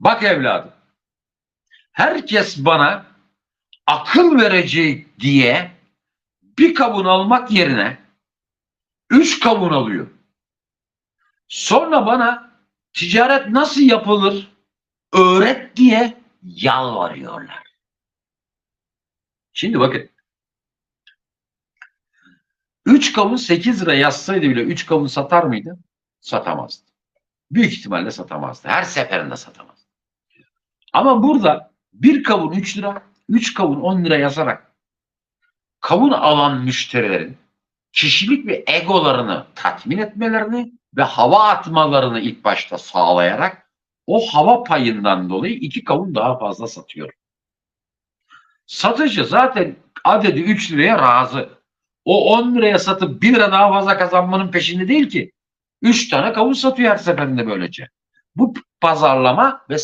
Bak evladım. Herkes bana akıl verecek diye bir kavun almak yerine üç kavun alıyor. Sonra bana ticaret nasıl yapılır öğret diye yalvarıyorlar. Şimdi bakın. Üç kavun 8 lira yazsaydı bile üç kavun satar mıydı? Satamazdı. Büyük ihtimalle satamazdı. Her seferinde satamazdı. Ama burada bir kavun 3 lira, 3 kavun 10 lira yazarak kavun alan müşterilerin kişilik ve egolarını tatmin etmelerini ve hava atmalarını ilk başta sağlayarak o hava payından dolayı iki kavun daha fazla satıyor. Satıcı zaten adedi 3 liraya razı. O 10 liraya satıp 1 lira daha fazla kazanmanın peşinde değil ki. 3 tane kavun satıyor her seferinde böylece. Bu pazarlama ve